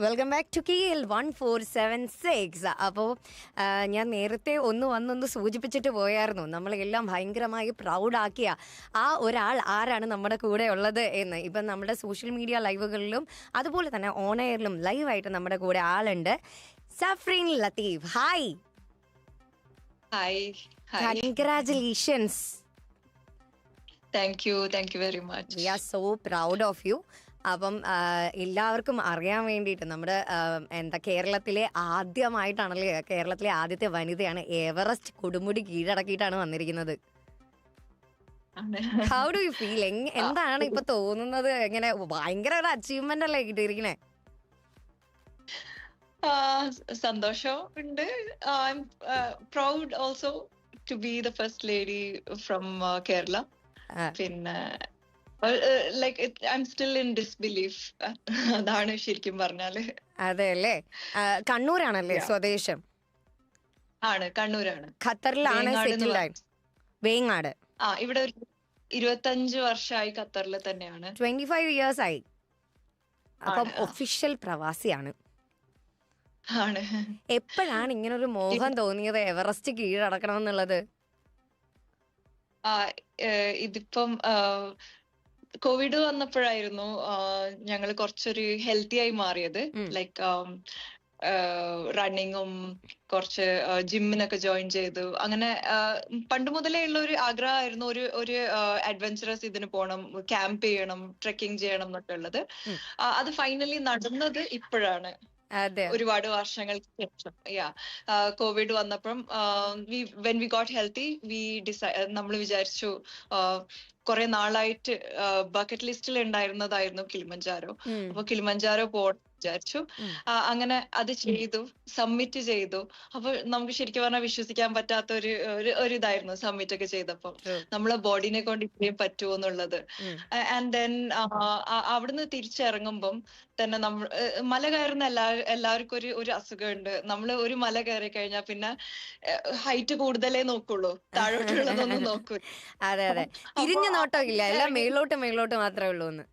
Welcome back to keel one four seven six അപ്പോൾ ഞാൻ നേരത്തെ ഒന്ന് വന്നൊന്ന് സൂചിപ്പിച്ചിട്ട് പോയായിരുന്നു. നമ്മളെല്ലാം ഭയങ്കരമായി പ്രൗഡാക്കിയ ആ ഒരാൾ ആരാണ് നമ്മുടെ കൂടെ ഉള്ളത് എന്ന്. ഇപ്പം നമ്മുടെ സോഷ്യൽ മീഡിയ ലൈവുകളിലും അതുപോലെ തന്നെ ഓൺ എയറിലും ലൈവായിട്ട് നമ്മുടെ കൂടെ ആളുണ്ട്. Safreen Latheef. Hi hi congratulations thank you thank you very much we are so proud of you അപ്പം എല്ലാവർക്കും അറിയാൻ വേണ്ടിയിട്ട് നമ്മുടെ എന്താ കേരളത്തിലെ ആദ്യമായിട്ടാണല്ലേ കേരളത്തിലെ ആദ്യത്തെ വനിതയാണ് എവറസ്റ്റ് കൊടുമുടി കീഴടക്കിയിട്ടാണ് വന്നിരിക്കുന്നത്. ഹൗ ഡു യു ഫീൽ എന്താണ് ഇപ്പൊ തോന്നുന്നത്? എങ്ങനെ ഭയങ്കര ഒരു അച്ചീവ്മെന്റ് അല്ലേ കിട്ടിയിരിക്കണേ? സന്തോഷം ഉണ്ട്. Proud also to be the first lady from Kerala പിന്നെ like I'm still in disbelief അതാണ് ശരിക്കും പറഞ്ഞാൽ. അതെ അല്ലേ കണ്ണൂരാണല്ലേ സ്വദേശം? ആണ് കണ്ണൂരാണ്. ഖത്തറിലാണ് സെറ്റിൽഡ് ആയി വേങ്ങാട്. ആ ഇവിടെ ഒരു ഇരുപത്തഞ്ച് വർഷമായി ഖത്തറിൽ തന്നെയാണ്. ട്വന്റി ഫൈവ് ഇയേഴ്സ് ആയി. അപ്പം ഒഫീഷ്യൽ പ്രവാസിയാണ്. ആണ്. എപ്പോഴാണ് ഇങ്ങനെ ഒരു മോഹം തോന്നിയത്? എവറസ്റ്റ് കീഴടക്കണം എന്നുള്ളത് ഇതിപ്പം കോവിഡ് വന്നപ്പോഴായിരുന്നു ഞങ്ങൾ കുറച്ചൊരു ഹെൽത്തി ആയി മാറിയത്. ലൈക്ക് റണ്ണിങ്ങും കുറച്ച് ജിമ്മിനൊക്കെ ജോയിൻ ചെയ്തു. അങ്ങനെ പണ്ട് മുതലേ ഉള്ള ഒരു ആഗ്രഹമായിരുന്നു ഒരു ഒരു അഡ്വഞ്ചറസ് ഇതിന് പോകണം ക്യാമ്പ് ചെയ്യണം ട്രെക്കിംഗ് ചെയ്യണം എന്നൊക്കെ ഉള്ളത്. അത് ഫൈനലി നടന്നത് ഇപ്പോഴാണ്. ഒരുപാട് വർഷങ്ങൾക്ക് ശേഷം. യാ കോവിഡ് വന്നപ്പം when we got healthy we decide നമ്മൾ വിചാരിച്ചു കുറെ നാളായിട്ട് ബക്കറ്റ് ലിസ്റ്റിൽ ഉണ്ടായിരുന്നതായിരുന്നു കിളിമഞ്ചാരോ. അപ്പൊ കിളിമഞ്ചാരോ പോകണം വിചാരിച്ചു. അങ്ങനെ അത് ചെയ്തു സബ്മിറ്റ് ചെയ്തു. അപ്പൊ നമുക്ക് ശരിക്കും പറഞ്ഞാൽ വിശ്വസിക്കാൻ പറ്റാത്ത ഒരു ഒരു- ഇതായിരുന്നു സബ്മിറ്റ് ഒക്കെ ചെയ്തപ്പോ. നമ്മളെ ബോഡിനെ കൊണ്ട് ഇത്രയും പറ്റുമോ എന്നുള്ളത്. ആൻഡ് ദെൻ അവിടുന്ന് തിരിച്ചിറങ്ങുമ്പം തന്നെ നമ്മൾ മല കയറുന്ന എല്ലാ എല്ലാവർക്കും ഒരു ഒരു അസുഖമുണ്ട്. നമ്മൾ ഒരു മല കയറി കഴിഞ്ഞാൽ പിന്നെ ഹൈറ്റ് കൂടുതലേ നോക്കുള്ളൂ. താഴോട്ടുള്ളതൊന്നും നോക്കൂ അതെ അതെ. തിരിഞ്ഞു നോട്ടം ഇല്ല. എല്ലാം മേളോട്ട് മേളോട്ട് മാത്രമേ ഉള്ളൂ എന്ന്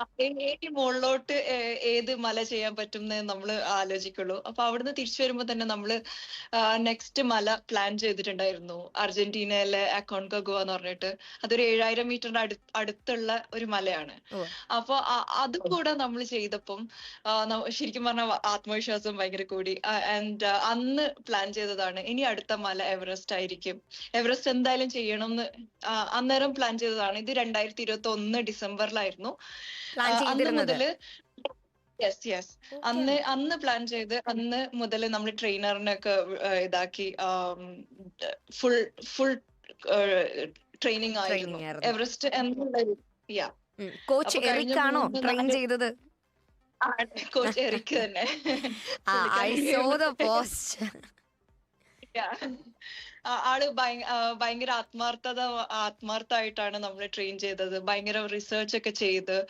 ഏത് മുകളിലോട്ട് ഏത് മല ചെയ്യാൻ പറ്റും എന്ന് നമ്മൾ ആലോചിക്കുള്ളൂ. അപ്പൊ അവിടുന്ന് തിരിച്ചു വരുമ്പോ തന്നെ നമ്മൾ നെക്സ്റ്റ് മല പ്ലാൻ ചെയ്തിട്ടുണ്ടായിരുന്നു. അർജന്റീനയിലെ അക്കോൺകഗുവ എന്ന് പറഞ്ഞിട്ട്. അതൊരു ഏഴായിരം മീറ്ററിന്റെ അടു അടുത്തുള്ള ഒരു മലയാണ്. അപ്പൊ അതും കൂടെ നമ്മൾ ചെയ്തപ്പം ശരിക്കും പറഞ്ഞാൽ ആത്മവിശ്വാസം ഭയങ്കര കൂടി. ആൻഡ് അന്ന് പ്ലാൻ ചെയ്തതാണ്. ഇനി അടുത്ത മല എവറസ്റ്റ് ആയിരിക്കും. എവറസ്റ്റ് എന്തായാലും ചെയ്യണം എന്ന് അന്നേരം പ്ലാൻ ചെയ്തതാണ്. ഇത് രണ്ടായിരത്തി ഇരുപത്തി ഒന്ന് ഡിസംബറിലായിരുന്നു. അന്ന് മുതൽ യെസ് യെസ്. അന്ന് അന്ന് പ്ലാൻ ചെയ്ത് അന്ന് മുതൽ നമ്മൾ ട്രെയിനറിനൊക്കെ ഇതാക്കി ഫുൾ ഫുൾ ട്രെയിനിങ് ആയിരുന്നു. എവറസ്റ്റ് എന്നുള്ള യാ. കോച്ച് എറിക് ആണോ ട്രെയിൻ ചെയ്തത്? കോച്ച് എറിക്ക് തന്നെ. I saw the post. ആൾ ഭയങ്കര ആത്മാർത്ഥത ആത്മാർത്ഥമായിട്ടാണ് നമ്മൾ ട്രെയിൻ ചെയ്തത്. ഭയങ്കര റിസർച്ച് ഒക്കെ ചെയ്ത്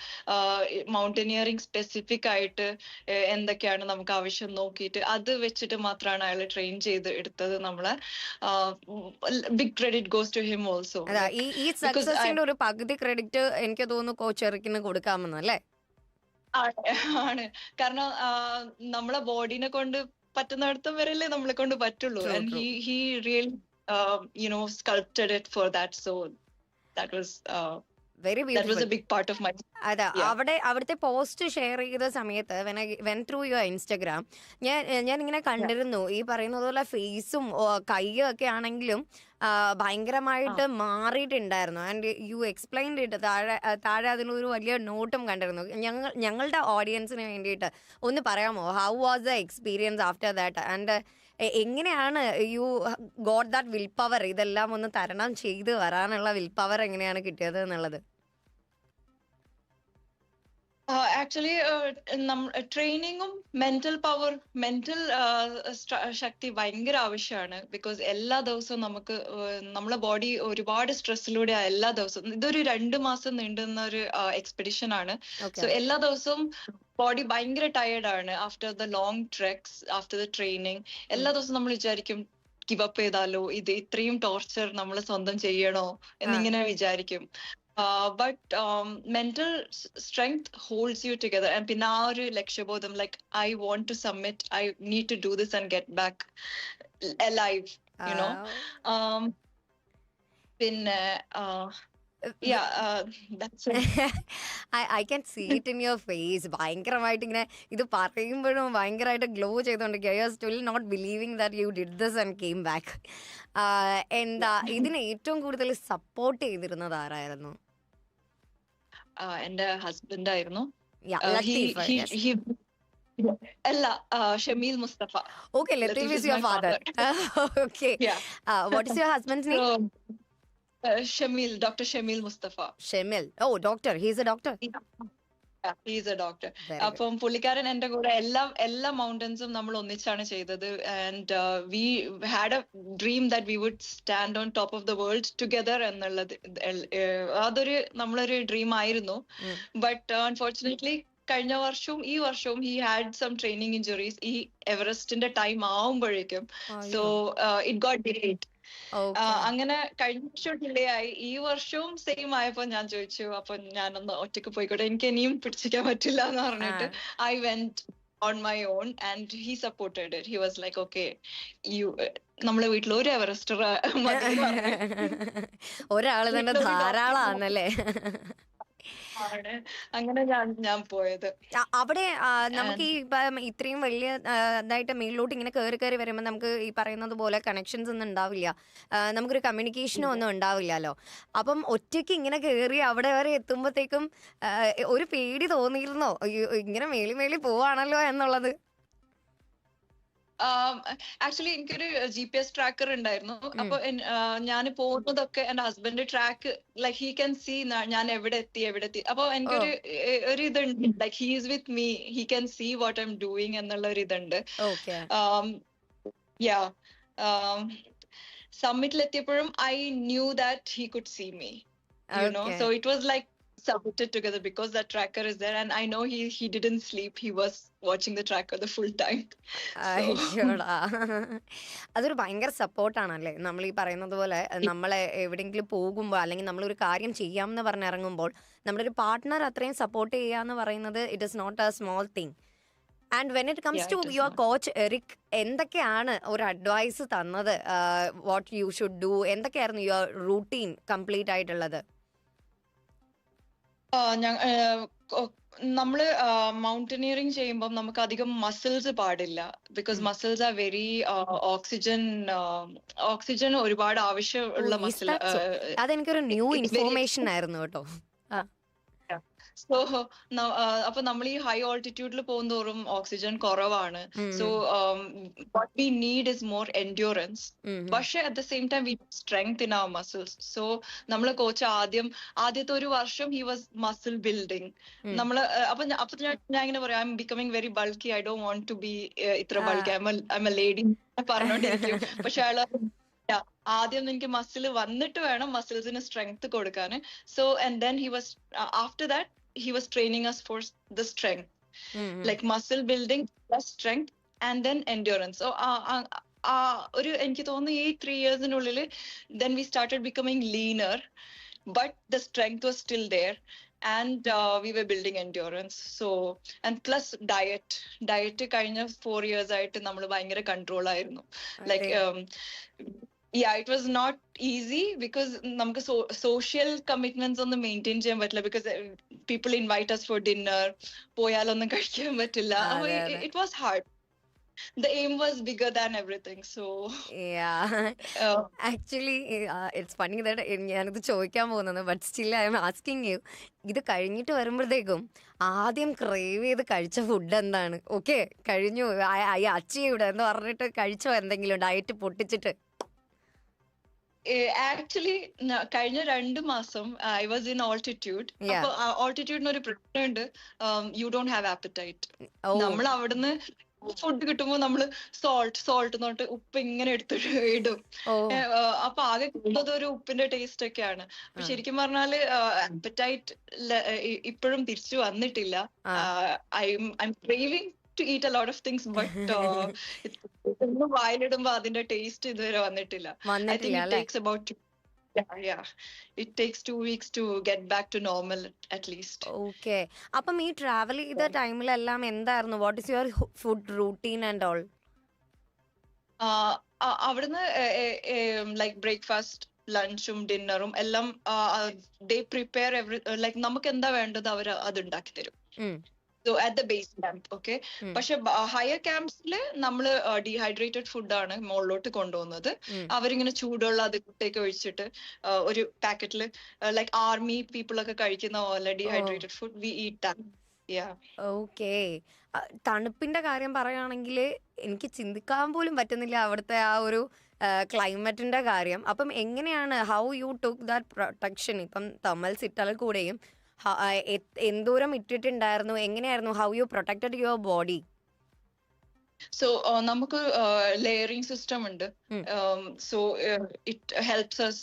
മൗണ്ടനിയറിംഗ് സ്പെസിഫിക് ആയിട്ട് എന്തൊക്കെയാണ് നമുക്ക് ആവശ്യം നോക്കിയിട്ട് അത് വെച്ചിട്ട് മാത്രമാണ് അയാൾ ട്രെയിൻ ചെയ്ത് എടുത്തത് നമ്മളെ. Big credit goes to him also ഈ സക്സസിന്റെ ഒരു പകുതി ക്രെഡിറ്റ് എനിക്ക് തോന്നുന്നു കോച്ച് കൊടുക്കാമെന്നല്ലേ ആണ് കാരണം നമ്മളെ ബോഡിനെ കൊണ്ട് പറ്റുന്നിടത്തും വരെയല്ലേ നമ്മളെ കൊണ്ട് പറ്റുള്ളൂ and. He he real you know sculpted it for that so that was very അതെ. അവിടെ അവിടുത്തെ പോസ്റ്റ് ഷെയർ ചെയ്ത സമയത്ത് വെൻ ത്രൂ യുവർ ഇൻസ്റ്റഗ്രാം ഞാൻ ഞാൻ ഇങ്ങനെ കണ്ടിരുന്നു. ഈ പറയുന്നത് പോലെ ഫേസും കൈയും ഒക്കെ ആണെങ്കിലും ഭയങ്കരമായിട്ട് മാറിയിട്ടുണ്ടായിരുന്നു. ആൻഡ് യു എക്സ്പ്ലെയിൻ ഇട്ട് താഴെ താഴെ അതിനൊരു വലിയ നോട്ടും കണ്ടിരുന്നു. ഞങ്ങൾ ഞങ്ങളുടെ ഓഡിയൻസിന് വേണ്ടിയിട്ട് ഒന്ന് പറയാമോ? How was the experience after that and എങ്ങനെയാണ് you got that willpower ഇതെല്ലാം ഒന്ന് തരണം ചെയ്ത് വരാനുള്ള വിൽ പവർ എങ്ങനെയാണ് കിട്ടിയത് എന്നുള്ളത്? ആക്ച്വലി ട്രെയിനിങ്ങും മെന്റൽ പവർ മെന്റൽ ശക്തി ഭയങ്കര ആവശ്യമാണ്. ബിക്കോസ് എല്ലാ ദിവസവും നമുക്ക് നമ്മുടെ നമ്മളെ ബോഡി ഒരുപാട് സ്ട്രെസ്സിലൂടെ എല്ലാ ദിവസവും ഇതൊരു രണ്ട് മാസം നീണ്ടുന്ന ഒരു എക്സ്പെഡിഷൻ ആണ് സോ എല്ലാ ദിവസവും ബോഡി ഭയങ്കര ടയേർഡ് ആണ്. After the long treks after the training എല്ലാ ദിവസവും നമ്മൾ വിചാരിക്കും ഗിവ് അപ്പ് ചെയ്താലോ? ഇത് ഇത്രയും ടോർച്ചർ നമ്മൾ സ്വന്തം ചെയ്യണോ? എന്നിങ്ങനെ വിചാരിക്കും. But mental strength holds you together and പിന്നെ ആ ഒരു ലക്ഷ്യബോധം like I want to submit I need to do this and get back live you know. Um, പിന്നെ yeah, uh, that's it. I can see it in your face ഭയങ്കരമായിട്ട് ഇങ്ങനെ ഇത് പറയുമ്പോഴും ഭയങ്കരമായിട്ട് ഗ്ലോ ചെയ്തുകൊണ്ടിരിക്കുക you are still not believing that you did this and came back എന്താ ഇതിന് ഏറ്റവും കൂടുതൽ സപ്പോർട്ട് ചെയ്തിരുന്നത് ആരായിരുന്നു? Uh, എന്റെ ഹസ്ബൻഡ് ആയിരുന്നു. Uh, അല്ല Shamil Mustafa okay Latheef is your father okay what is your husband's name Dr. Shamil Shamil doctor Shamil Mustafa He's he's a doctor he's a doctor അപ്പം പുള്ളിക്കാരൻ എന്റെ കൂടെ എല്ലാ എല്ലാ മൗണ്ടൻസും നമ്മൾ ഒന്നിച്ചാണ് ചെയ്തത്. And we had a dream that we would stand on top of the world together എന്നുള്ളത് അതൊരു നമ്മളൊരു ഡ്രീം ആയിരുന്നു. ബട്ട് അൺഫോർച്ചുനേറ്റ്ലി കഴിഞ്ഞ വർഷവും ഈ വർഷവും he had some training injuries ഈ എവറസ്റ്റിന്റെ ടൈം ആവുമ്പോഴേക്കും. സോ ഇറ്റ് ഗോട്ട് ഡിലേറ്റ് അങ്ങനെ കഴിഞ്ഞ വർഷവും ഡിലേ ആയി ഈ വർഷവും സെയിം ആയപ്പോ ഞാൻ ചോദിച്ചു അപ്പൊ ഞാനൊന്ന് ഒറ്റയ്ക്ക് പോയിക്കോട്ടെ. എനിക്ക് ഇനിയും പിടിച്ചിരിക്കാൻ പറ്റില്ല എന്ന് പറഞ്ഞിട്ട് I went on my own and he supported it he was like okay you നമ്മളെ വീട്ടിൽ ഒരു എവറസ്റ്റർ ഒരാൾ തന്നെ ധാരാളാണല്ലേ ധാരാളാന്നല്ലേ? ആണ്. അങ്ങനെ ഞാൻ പോയത്. അവിടെ നമുക്ക് ഈ ഇത്രയും വലിയ ഇതായിട്ട് മേളിലോട്ട് ഇങ്ങനെ കയറി കയറി വരുമ്പോൾ നമുക്ക് ഈ പറയുന്നത് പോലെ കണക്ഷൻസ് ഒന്നും ഉണ്ടാവില്ല. നമുക്കൊരു കമ്മ്യൂണിക്കേഷനും ഒന്നും ഉണ്ടാവില്ലല്ലോ. അപ്പം ഒറ്റയ്ക്ക് ഇങ്ങനെ കയറി അവിടെ വരെ എത്തുമ്പോഴത്തേക്കും ഒരു പേടി തോന്നിയിരുന്നോ? ഇങ്ങനെ മേളി മേളി പോവാണല്ലോ എന്നുള്ളത്? ആക്ച്വലി എനിക്കൊരു ജി പി എസ് ട്രാക്കർ ഉണ്ടായിരുന്നു. അപ്പൊ ഞാൻ പോകുന്നതൊക്കെ എന്റെ husband track like he can see ഞാൻ എവിടെ എത്തി എവിടെ എത്തി. അപ്പൊ എനിക്കൊരു ഒരു ഇതുണ്ട്. Like he's with me he can see what I am doing എന്നുള്ള ഒരു ഇതുണ്ട്. യാ സമ്മിറ്റിൽ എത്തിയപ്പോഴും I knew that he could see me you know so it was was like submitted together because that tracker is there. And i know he he didn't sleep. He was watching the tracker the full time അയ്യോടാ അതൊരു ഭയങ്കര സപ്പോർട്ടാണല്ലേ? നമ്മൾ ഈ പറയുന്നത് പോലെ നമ്മളെ എവിടെയെങ്കിലും പോകുമ്പോൾ അല്ലെങ്കിൽ നമ്മളൊരു കാര്യം ചെയ്യാമെന്ന് പറഞ്ഞിറങ്ങുമ്പോൾ നമ്മുടെ ഒരു പാർട്ട്ണർ അത്രയും സപ്പോർട്ട് ചെയ്യുക എന്ന് പറയുന്നത് it is not a small thing and when it comes to your coach Eric എന്തൊക്കെയാണ് ഒരു അഡ്വൈസ് തന്നത്? വാട്ട് യു ഷുഡ് ഡു എന്തൊക്കെയായിരുന്നു യുവർ റൂട്ടീൻ കംപ്ലീറ്റ് ആയിട്ടുള്ളത്? നമ്മൾ മൗണ്ടനിയറിംഗ് ചെയ്യുമ്പോൾ നമുക്ക് അധികം മസിൽസ് പാടില്ല. Because. Muscles are very oxygen oxygen ഒരുപാട് ആവശ്യമുള്ള മസിൽ അതെനിക്കൊരു ന്യൂ ഇൻഫോർമേഷൻ ആയിരുന്നു കേട്ടോ. സോ അപ്പൊ നമ്മൾ ഈ ഹൈ ഓൾട്ടിറ്റ്യൂഡിൽ പോകുന്തോറും ഓക്സിജൻ കുറവാണ്. So what we need is more endurance. പക്ഷെ at the same time we strength in our muscles so നമ്മൾ കോച്ച് ആദ്യം ആദ്യത്തെ ഒരു വർഷം ഹി വാസ് മസിൽ ബിൽഡിംഗ് നമ്മൾ അപ്പൊ അപ്പൊ ഞാൻ ഇങ്ങനെ പറയാം I am becoming very bulky I Dr want to be ഇത്ര. Bulky I am a lady പറഞ്ഞോണ്ടിരിക്കും. പക്ഷെ അയാൾ "ഇല്ല, ആദ്യം എനിക്ക് മസിൽ വന്നിട്ട് വേണം മസിൽസിന് സ്ട്രെങ്ത് കൊടുക്കാൻ so and then he was after that he us for the strength. Mm-hmm. like muscle building plus strength and then endurance. So uh, uh, ഒരു എനിക്ക് തോന്നുന്നു ഈ three ഇയേഴ്സിനുള്ളിൽ then we started becoming leaner but the strength was still there and we were building endurance so and plus diet diet കഴിഞ്ഞ four years ആയിട്ട് നമ്മൾ ഭയങ്കര control ആയിരുന്നു. Like yeah it was not easy because നമുക്ക് social commitments ഒന്നും maintain ചെയ്യാൻ പറ്റില്ല because people invite us for dinner പോയാലൊന്നും കഴിക്കാൻ പറ്റില്ല. It was hard Yeah. Actually it's funny that ഞാനിത് ചോദിക്കാൻ പോകുന്നത് but still I am asking you ഇത് കഴിഞ്ഞിട്ട് വരുമ്പോഴത്തേക്കും ആദ്യം ക്രേവ് ചെയ്ത് കഴിച്ച ഫുഡ് എന്താണ്? ഓക്കെ കഴിഞ്ഞു. ഐ അച്ചീവ്ഡ് എന്ന് പറഞ്ഞിട്ട് കഴിച്ചോ എന്തെങ്കിലും? ഡയറ്റ് പൊട്ടിച്ചിട്ട്. ആക്ച്വലി കഴിഞ്ഞ രണ്ട് മാസം ഐ വാസ് ഇൻ ഓൾട്ടിറ്റ്യൂഡ്. അപ്പൊ ഓൾട്ടിറ്റ്യൂഡിന് ഒരു പ്രശ്നമുണ്ട്. യു ഡോണ്ട് ഹാവ് ആപ്പറ്റൈറ്റ് നമ്മൾ അവിടുന്ന് ഫുഡ് കിട്ടുമ്പോ നമ്മൾ സോൾട്ട് സോൾട്ട് എന്നിട്ട് ഉപ്പ് ഇങ്ങനെ എടുത്തിട്ട് ഇടും. അപ്പൊ ആകെ കിട്ടുന്നത് ഒരു ഉപ്പിന്റെ ടേസ്റ്റ് ഒക്കെയാണ്. അപ്പൊ. ശരിക്കും പറഞ്ഞാൽ ആപ്പറ്റൈറ്റ് ഇപ്പോഴും തിരിച്ചു വന്നിട്ടില്ല. I am craving to eat a lot of things but വായിലിടുമ്പോ അതിന്റെ ടേസ്റ്റ് ഇതുവരെ വന്നിട്ടില്ല. ഐ വന്നിട്ടില്ല തിങ്ക് ഇറ്റ് അല്ലേ? Takes about yeah, yeah. It takes two weeks to get back to normal at least. Okay അപ്പം ഈ ട്രാവൽ ചെയ്ത ടൈമിലെല്ലാം എന്തായിരുന്നു? What is your food routine and all അ- അവിടുന്ന് ലൈക്ക് ബ്രേക്ക്ഫാസ്റ്റ് ലഞ്ചും ഡിന്നറും എല്ലാം ദേ പ്രിപ്പയർ എവറി ലൈക്ക് നമുക്ക് എന്താ വേണ്ടത് അവർ അത് ഉണ്ടാക്കി തരും. At the base camp okay. പക്ഷെ ഹയർ ക്യാമ്പ്സിൽ നമ്മൾ ഡീഹൈഡ്രേറ്റഡ് ഫുഡാണ് മുകളിലോട്ട് കൊണ്ടുപോകുന്നത്. അവരിങ്ങനെ ചൂടുള്ള അത് കുട്ടേക്ക് ഒഴിച്ചിട്ട് ഒരു പാക്കറ്റിൽ ലൈക്ക് ആർമി പീപ്പിൾ ഒക്കെ കഴിക്കുന്ന പോലെ dehydrated food we eat yeah okay തണുപ്പിന്റെ കാര്യം പറയുകയാണെങ്കിൽ എനിക്ക് ചിന്തിക്കാൻ പോലും പറ്റുന്നില്ല അവിടുത്തെ ആ ഒരു ക്ലൈമറ്റിന്റെ കാര്യം. അപ്പം എങ്ങനെയാണ് how you took that protection ഇപ്പം തമൽസ് ഇട്ടാൽ കൂടെയും എന്തോരം ഇട്ടിട്ടുണ്ടായിരുന്നു? എങ്ങനെയായിരുന്നു? How you protected your body so നമുക്ക് ലെയറിംഗ് സിസ്റ്റം ഉണ്ട്. So it helps us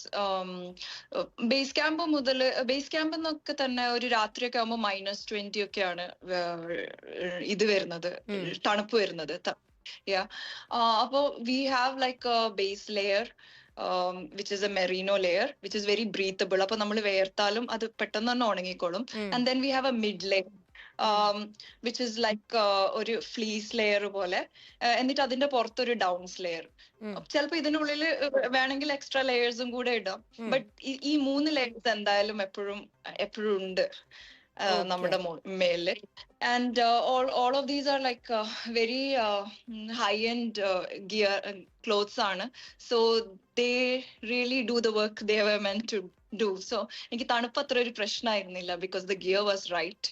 base camp മുതൽ ബേസ് ക്യാമ്പ് എന്നൊക്കെ തന്നെ ഒരു രാത്രിയൊക്കെ ആകുമ്പോൾ മൈനസ് ട്വന്റി ഒക്കെയാണ് ഇത് വരുന്നത്. തണുപ്പ് വരുന്നത്. യാ അപ്പോ we have like base layer which is a merino layer which is very breathable അപ്പൊ നമ്മൾ വേർത്താലും അത് പെട്ടെന്ന് തന്നെ ഉണങ്ങിക്കോളും. And then we have a mid layer which is like ഒരു ഫ്ലീസ് ലെയർ പോലെ. Uh, എന്നിട്ട് അതിന്റെ പുറത്തൊരു ഡൗൺസ് ലെയർ ചിലപ്പോൾ ചിലപ്പോ ഇതിനുള്ളിൽ വേണമെങ്കിൽ എക്സ്ട്രാ ലെയേഴ്സും കൂടെ ഇടാം. ബട്ട് ഈ മൂന്ന് ലെയേഴ്സ് എന്തായാലും എപ്പോഴും എപ്പോഴും ഉണ്ട്. നമ്മുടെ മോ- മേലില് and all all of these are like very high end gear clothes ആണ് so they really do the work they were meant to do so എനിക്ക് തണുപ്പ് അത്ര ഒരു പ്രശ്നമായിരുന്നില്ല because the gear was right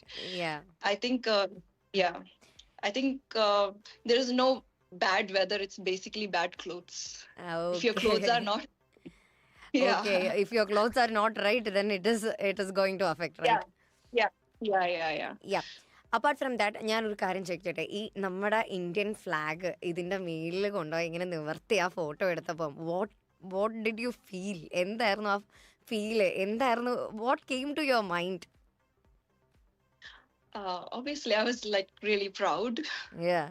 I think, uh, yeah, I think uh, there is no bad weather. It's basically bad clothes. If your clothes are not, yeah, okay if your clothes are not right then it is it is going to affect right Apart from that ഞാനൊരു കാര്യം ചോദിക്കട്ടെ? ഈ നമ്മുടെ Indian flag ഇതിന്റെ മേലിൽ കൊണ്ടുപോയി ഇങ്ങനെ നിവർത്തി ആ photo എടുത്തപ്പം what what did you feel എന്തായിരുന്നു ആ ഫീൽ എന്തായിരുന്നു what came to your mind Uh, obviously, I was like really proud. Yeah.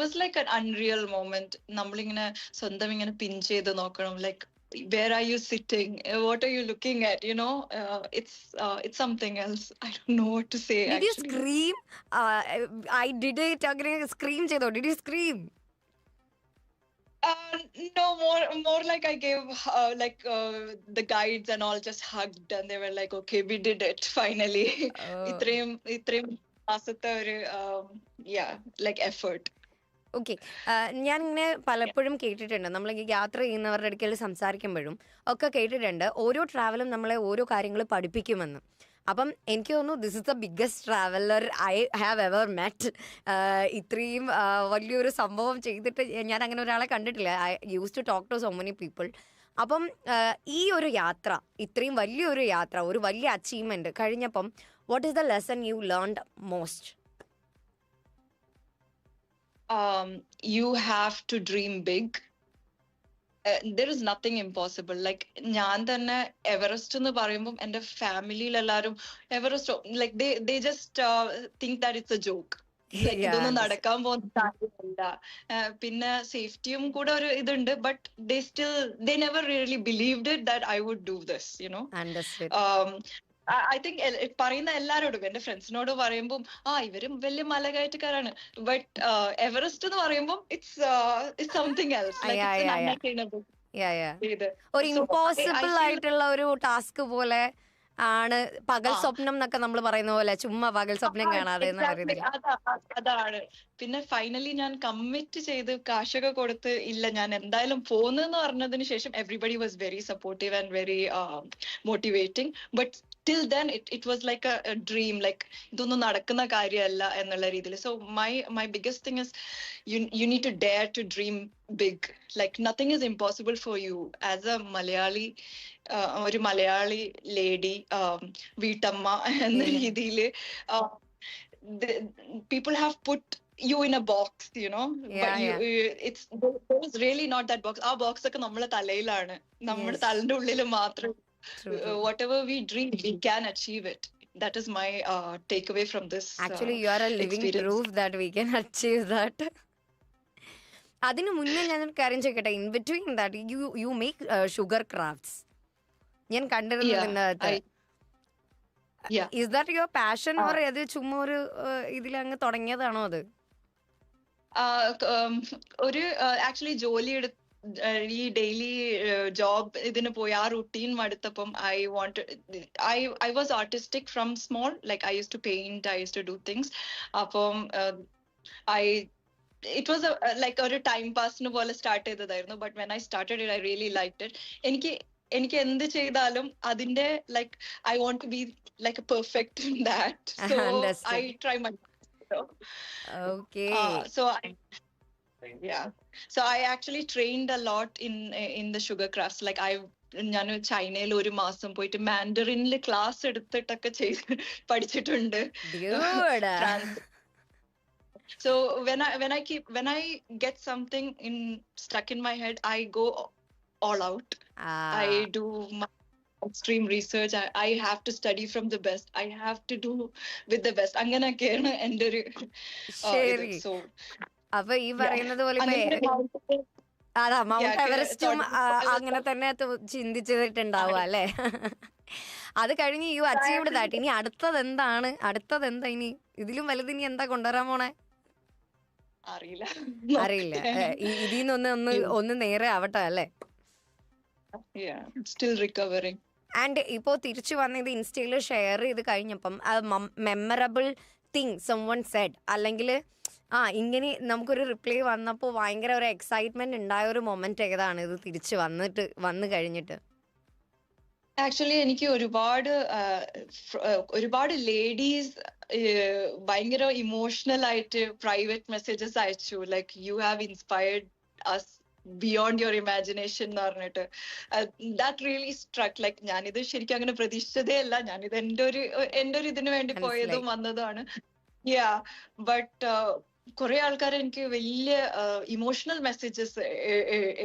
was like an unreal moment. നമ്മളിങ്ങനെ സ്വന്തം ഇങ്ങനെ പിൻ ചെയ്ത് നോക്കണം. Like where are you sitting Uh, what are you looking at you know uh, it's uh, it's something else i don't know what to say did you actually. Scream I did it അങ്ങനെ scream ചെയ്തോ did you scream Uh, no, more more like I gave uh, like uh, the guides and all just hugged and they were like, okay, we did it finally. ഇത്രയും ഇത്രയും മാസത്തെ ഒരു yeah like effort. Okay. ഞാൻ ഇങ്ങനെ പലപ്പോഴും കേട്ടിട്ടുണ്ട്. നമ്മൾ ഈ യാത്ര ചെയ്യുന്നവരുടെ അടുക്കൽ സംസാരിക്കുമ്പോഴും ഒക്കെ കേട്ടിട്ടുണ്ട് ഓരോ ട്രാവലും നമ്മളെ ഓരോ കാര്യങ്ങൾ പഠിപ്പിക്കുമെന്ന്. അപ്പം എനിക്ക് തോന്നുന്നു this is the biggest traveller I have ever met ഇത്രയും വലിയൊരു സംഭവം ചെയ്തിട്ട് ഞാൻ അങ്ങനെ ഒരാളെ കണ്ടിട്ടില്ല. I use to talk to so many people അപ്പം ഈ ഒരു യാത്ര ഇത്രയും വലിയൊരു യാത്ര ഒരു വലിയ അച്ചീവ്മെന്റ് കഴിഞ്ഞപ്പം what is the lesson you learned most Um, you have to dream big. There is nothing impossible. Like ഞാൻ തന്നെ എവറസ്റ്റ് എന്ന് പറയുമ്പോൾ എന്റെ ഫാമിലിയിൽ എല്ലാവരും Everest like they they just think that it's a joke ഇതൊന്നും. നടക്കാൻ പോകുന്ന കാര്യമല്ല Uh, പിന്നെ സേഫ്റ്റിയും കൂടെ ഒരു ഇതുണ്ട് but they still they never really believed that I would do this you know understood I think പറയുന്ന എല്ലാരോടും എന്റെ ഫ്രണ്ട്സിനോട് പറയുമ്പോൾ ആ ഇവരും വലിയ മലകയറ്റക്കാരാണ്. ബട്ട് എവറസ്റ്റ് എന്ന് പറയുമ്പോൾ ഇറ്റ്സ് ഇറ്റ്സ് സംതിങ് എൽസ് ഒരു ഇമ്പോസിബിൾ ആയിട്ടുള്ള ഒരു ടാസ്ക് പോലെ ആണ് പകൽ. സ്വപ്നം എന്നൊക്കെ നമ്മൾ പറയുന്ന പോലെ ചുമ്മാ പകൽ സ്വപ്നം കാണാതെ അതാണ്. പിന്നെ ഫൈനലി ഞാൻ കമ്മിറ്റ് ചെയ്ത് കാശൊക്കെ കൊടുത്ത് ഇല്ല ഞാൻ എന്തായാലും പോന്നെന്ന് പറഞ്ഞതിന് ശേഷം everybody was very supportive and very motivating but till then it it was like a dream like ഇതൊന്നും നടക്കുന്ന കാര്യമല്ല എന്നുള്ള രീതിയിൽ. So my my biggest thing is you you need to dare to dream big like nothing is impossible for you as a Malayali ഒരു Malayali lady വീട്ടമ്മ എന്ന Mm. രീതിയിൽ people have put you in a box you know? Yeah, but you, yeah. you- it's there there really not that box. ആ box ഒക്കെ നമ്മളെ തലയിലാണ്. നമ്മുടെ. തലന്റെ ഉള്ളിൽ മാത്രം. True. Whatever we dream we can achieve it that is my take away from this actually you are a living experience. Proof that we can achieve that അതിനു മുന്നേ ഞാൻ ഒരു കാര്യം ചോദിക്കട്ടെ in between that you you make sugar crafts ഞാൻ കണ്ടിരുന്നു ഇതിനകത്ത്. Is that your passion. Or അത് ചുമ്മാ ഒരു ഇതിൽ അങ്ങ് തുടങ്ങിയതാണോ അത് ഉം, ഒരു ആക്ച്വലി ജോലി എടു ആഹ് ഈ ഡെയിലി ജോബ് ഇതിന് പോയി ആ routine മടുത്തപ്പം I want I I was artistic from small like I use to paint I use to do things അപ്പം ഐ ഇറ്റ് വാസ് ലൈക്ക് ഒരു ടൈം പാസിന് പോലെ സ്റ്റാർട്ട് ചെയ്തതായിരുന്നു. But when I started it I really like it എനിക്ക് എനിക്ക് എന്ത് ചെയ്താലും അതിന്റെ like I want to be like perfect in that so I. Try my so I so I, yeah. So I actually trained a lot in in the sugar crafts. Like I ഞാൻ ചൈനയിൽ ഒരു മാസം പോയിട്ട് മാൻഡറിനിൽ class എടുത്തിട്ടൊക്കെ ചെയ്ത് പഠിച്ചിട്ടുണ്ട് when i when i keep when i get something in stuck in my head i go all out i do my extreme research I, I have to study from the best i have to do with the best അങ്ങനെയൊക്കെയാണ് എന്റെ ഒരു uh, so അപ്പൊ ഈ പറയുന്നത് പോലെ അതാ mount എവറസ്റ്റും അങ്ങനെ തന്നെ ചിന്തിച്ചിട്ടുണ്ടാവുക അല്ലേ? അത് കഴിഞ്ഞ് യു അച്ചീവ്ഡ് ദാറ്റ് ഇനി അടുത്തത് എന്താണ് അടുത്തത് എന്താ ഇനി? ഇതിലും വലുത് ഇനി എന്താ കൊണ്ടുവരാൻ പോണേ? അറിയില്ല. അറിയില്ല. ഇതിൽ നിന്ന് ഒന്ന് ഒന്ന് നേരെ ആവട്ടെ അല്ലേ? സ്റ്റിൽ റിക്കവറിങ് ആൻഡ് ഇപ്പോ തിരിച്ചു വന്ന ഇത് ഇൻസ്റ്റയിൽ ഷെയർ ചെയ്ത് കഴിഞ്ഞപ്പം memorable thing someone said അല്ലെങ്കിൽ ആ ഇങ്ങനെ നമുക്കൊരു റിപ്ലൈ വന്നപ്പോൾ ഭയങ്കര ഒരു എക്സൈറ്റ്മെന്റ് ഉണ്ടായ ഒരു മൊമെന്റ് ഏതാണ് ഇത് തിരിച്ചു വന്നിട്ട് വന്നു കഴിഞ്ഞിട്ട്? ആക്ച്വലി എനിക്ക് ഒരുപാട് ഒരുപാട് ലേഡീസ് ഭയങ്കര ഇമോഷണൽ ആയിട്ട് പ്രൈവറ്റ് മെസ്സേജസ് അയച്ചു. Like you have inspired us beyond your imagination എന്ന് പറഞ്ഞിട്ട്. ദാറ്റ് റിയലി സ്ട്രക്ക് ലൈക്ക് ഞാനിത് ശരിക്കും അങ്ങനെ പ്രതീക്ഷിച്ചതേ അല്ല. ഞാനിത് എന്റെ ഒരു എന്റെ ഒരു ഇതിനു വേണ്ടി പോയതും വന്നതുമാണ്. യാ ബട്ട് കുറെ ആൾക്കാർ എനിക്ക് വലിയ ഇമോഷണൽ മെസ്സേജസ്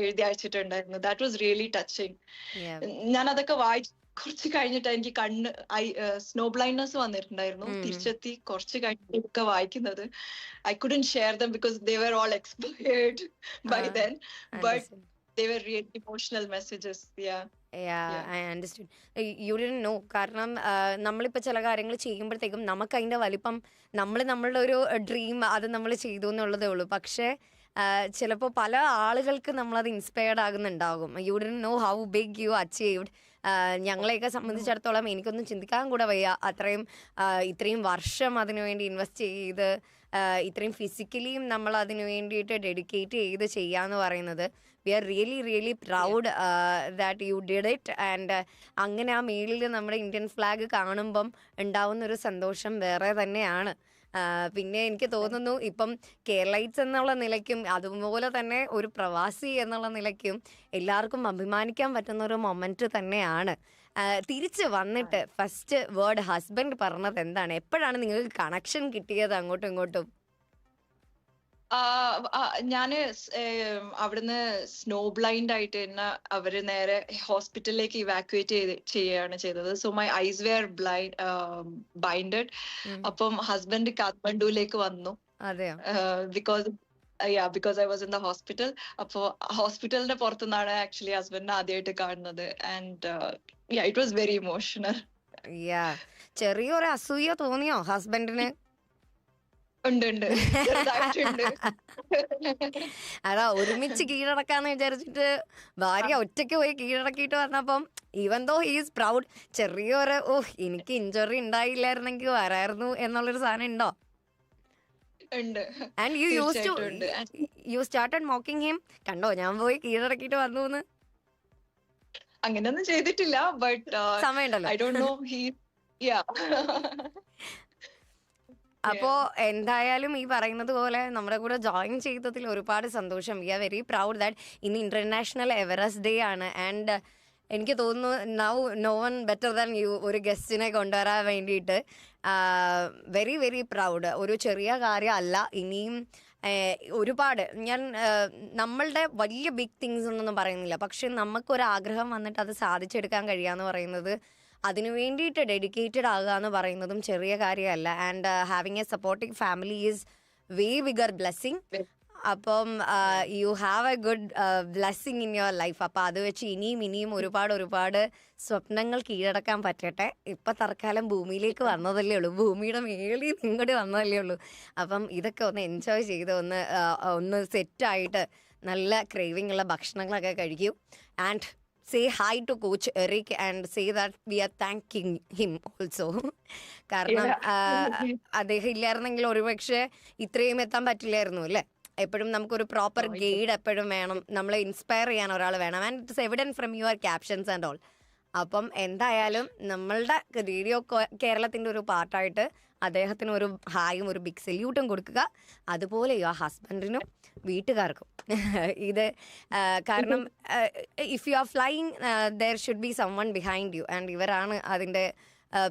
എഴുതി അയച്ചിട്ടുണ്ടായിരുന്നു. ദാറ്റ് വാസ് റിയലി ടച്ചിങ് ഞാൻ അതൊക്കെ വായിച്ച് കുറച്ച് കഴിഞ്ഞിട്ട് എനിക്ക് കണ്ണ് ഐ സ്നോ ബ്ലൈൻഡ്നെസ് വന്നിട്ടുണ്ടായിരുന്നു. തിരിച്ചെത്തി കുറച്ച് കഴിഞ്ഞിട്ടൊക്കെ വായിക്കുന്നത്. I couldn't share them because they were all expired by then but they were real emotional messages yeah I understood. You didn't know കാരണം നമ്മളിപ്പോൾ നമ്മളിപ്പോ ചില കാര്യങ്ങൾ ചെയ്യുമ്പോഴത്തേക്കും നമുക്ക് അതിന്റെ വലിപ്പം നമ്മൾ നമ്മളുടെ ഒരു ഡ്രീം അത് നമ്മൾ ചെയ്തു എന്നുള്ളതേ ഉള്ളൂ. പക്ഷേ ചിലപ്പോൾ പല ആളുകൾക്ക് നമ്മളത് inspired ആകുന്നുണ്ടാകും. You didn't know how big you achieved ഞങ്ങളെയൊക്കെ സംബന്ധിച്ചിടത്തോളം എനിക്കൊന്നും ചിന്തിക്കാൻ കൂടെ വയ്യ. അത്രയും ഇത്രയും വർഷം അതിനുവേണ്ടി ഇൻവെസ്റ്റ് ചെയ്ത് ഇത്രയും ഫിസിക്കലിയും നമ്മൾ അതിനു വേണ്ടിയിട്ട് ഡെഡിക്കേറ്റ് ചെയ്ത് ചെയ്യാന്ന് പറയുന്നത്. We are really really proud that you did it and അങ്ങനെ ആ മേളിൽ നമ്മുടെ ഇന്ത്യൻ ഫ്ലാഗ് കാണുമ്പം ഉണ്ടാവുന്ന ഒരു സന്തോഷം വേറെ തന്നെയാണ്. പിന്നെ എനിക്ക് തോന്നുന്നു ഇപ്പം കേരളൈറ്റ്സ് എന്നുള്ള നിലയ്ക്കും അതുപോലെ തന്നെ ഒരു പ്രവാസി എന്നുള്ള നിലയ്ക്കും എല്ലാവർക്കും അഭിമാനിക്കാൻ പറ്റുന്ന ഒരു മൊമെന്റ് തന്നെയാണ് തിരിച്ച് വന്നിട്ട് ഫസ്റ്റ് വേർഡ് ഹസ്ബൻഡ് പറഞ്ഞത് എന്താണ്? എപ്പോഴാണ് നിങ്ങൾക്ക് കണക്ഷൻ കിട്ടിയത് അങ്ങോട്ടും ഇങ്ങോട്ടും? ഞാൻ അവിടുന്ന് സ്നോ ബ്ലൈൻഡ് ആയിട്ട് തന്നെ അവർ നേരെ ഹോസ്പിറ്റലിലേക്ക് ഇവാക്യുവേറ്റ് ചെയ്ത് ചെയ്യാണ് ചെയ്തത്. So my eyes were blind binded. അപ്പം ഹസ്ബൻഡ് കാത്മണ്ഡുവിലേക്ക് വന്നു. Because yeah because I was in the hospital. അപ്പോ ഹോസ്പിറ്റലിന്റെ പുറത്തുനിന്നാണ് ആക്ച്വലി ഹസ്ബൻഡിനെ ആദ്യമായിട്ട് കാണുന്നത്. And it was very emotional. ചെറിയൊരു അസൂയ തോന്നിയോ ഹസ്ബൻഡിന്? ഉണ്ട് ഉണ്ട്. അതാ ഒരുമിച്ച് കീഴടക്കാന്ന് വിചാരിച്ചിട്ട് ഭാര്യ ഒറ്റയ്ക്ക് പോയി കീഴടക്കിയിട്ട് വന്നപ്പം ഈവൻ ദോ ഹീസ് പ്രൗഡ് ചെറിയൊരു ഓ എനിക്ക് ഇഞ്ചുറി ഉണ്ടായില്ലായിരുന്നെങ്കിൽ വരായിരുന്നു എന്നുള്ളൊരു സാധനം ഉണ്ടോ? ഉണ്ട്. And you use to. You started mocking him കണ്ടോ ഞാൻ പോയി കീഴടക്കിയിട്ട് വന്നു എന്ന് അങ്ങനെയൊന്നും ചെയ്തിട്ടില്ല ബട്ട് സമയമുണ്ടല്ലോ. I don't know he yeah അപ്പോ എന്തായാലും ഈ പറയുന്നത് പോലെ നമ്മുടെ കൂടെ ജോയിൻ ചെയ്തതിൽ ഒരുപാട് സന്തോഷം. We are very proud that ഇന്ന് ഇന്റർനാഷണൽ എവറസ്റ്റ് ഡേ ആണ്. ആൻഡ് എനിക്ക് തോന്നുന്നു now no one better than you ഒരു ഗസ്റ്റിനെ കൊണ്ടുവരാൻ വേണ്ടിയിട്ട്. വെരി വെരി പ്രൗഡ് ഒരു ചെറിയ കാര്യമല്ല. ഇനിയും ഒരുപാട്. ഞാൻ നമ്മളുടെ വലിയ ബിഗ് തിങ്സ് എന്നൊന്നും പറയുന്നില്ല. പക്ഷെ നമുക്കൊരാഗ്രഹം വന്നിട്ട് അത് സാധിച്ചെടുക്കാൻ കഴിയുക കഴിയാന്ന് പറയുന്നത് അതിനു വേണ്ടിയിട്ട് ഡെഡിക്കേറ്റഡ് ആകുക എന്ന് പറയുന്നതും ചെറിയ കാര്യമല്ല. And having a supporting family is way bigger blessing അപ്പം you have a good blessing in your life അപ്പം അത് വെച്ച് ഇനിയും ഇനിയും ഒരുപാട് ഒരുപാട് സ്വപ്നങ്ങൾ കീഴടക്കാൻ പറ്റട്ടെ. ഇപ്പം തൽക്കാലം ഭൂമിയിലേക്ക് വന്നതല്ലേ ഉള്ളൂ. ഭൂമിയുടെ മേളിൽ ഇങ്ങോട്ട് വന്നതല്ലേ ഉള്ളൂ. അപ്പം ഇതൊക്കെ ഒന്ന് എൻജോയ് ചെയ്ത് ഒന്ന് ആ, ഒന്ന് സെറ്റായിട്ട് നല്ല ക്രേവിംഗ് ഉള്ള ഭക്ഷണങ്ങളൊക്കെ കഴിക്കൂ. And say hi to coach Eric and say that we are thanking him also കാരണം അദ്ദേഹം ഇല്ലായിരുന്നെങ്കിൽ ഒരുപക്ഷെ ഇത്രയും എത്താൻ പറ്റില്ലായിരുന്നു അല്ലേ? എപ്പോഴും നമുക്കൊരു പ്രോപ്പർ Oh. ഗൈഡ് എപ്പോഴും വേണം. നമ്മളെ ഇൻസ്പയർ ചെയ്യാൻ ഒരാൾ വേണം. And it's evident from your captions and all അപ്പം എന്തായാലും നമ്മളുടെ റേഡിയോ കേരളത്തിന്റെ ഒരു പാർട്ടായിട്ട് അദ്ദേഹത്തിന് ഒരു ഹായും ഒരു ബിഗ് സല്യൂട്ടും കൊടുക്കുക. അതുപോലെ യുവർ ഹസ്ബൻഡിനും വീട്ടുകാർക്കും. ഇത് കാരണം if you are flying there should be someone behind you and ഇവരാണ് അതിന്റെ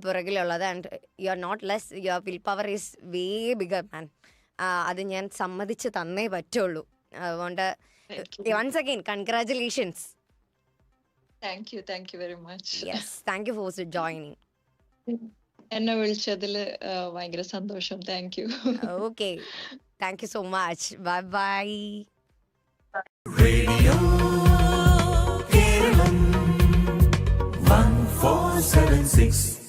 പുറകിലുള്ളത്. And you are not less your willpower is way bigger man അത് ഞാൻ സമ്മതിച്ച് തന്നേ പറ്റുള്ളൂ. അതുകൊണ്ട് once again congratulations thank you thank you very much yes thank you for joining എന്നെ വിളിച്ചതിൽ ആ, ഭയങ്കര സന്തോഷം. Thank you okay thank you so much bye bye Radio Kerala. 1476.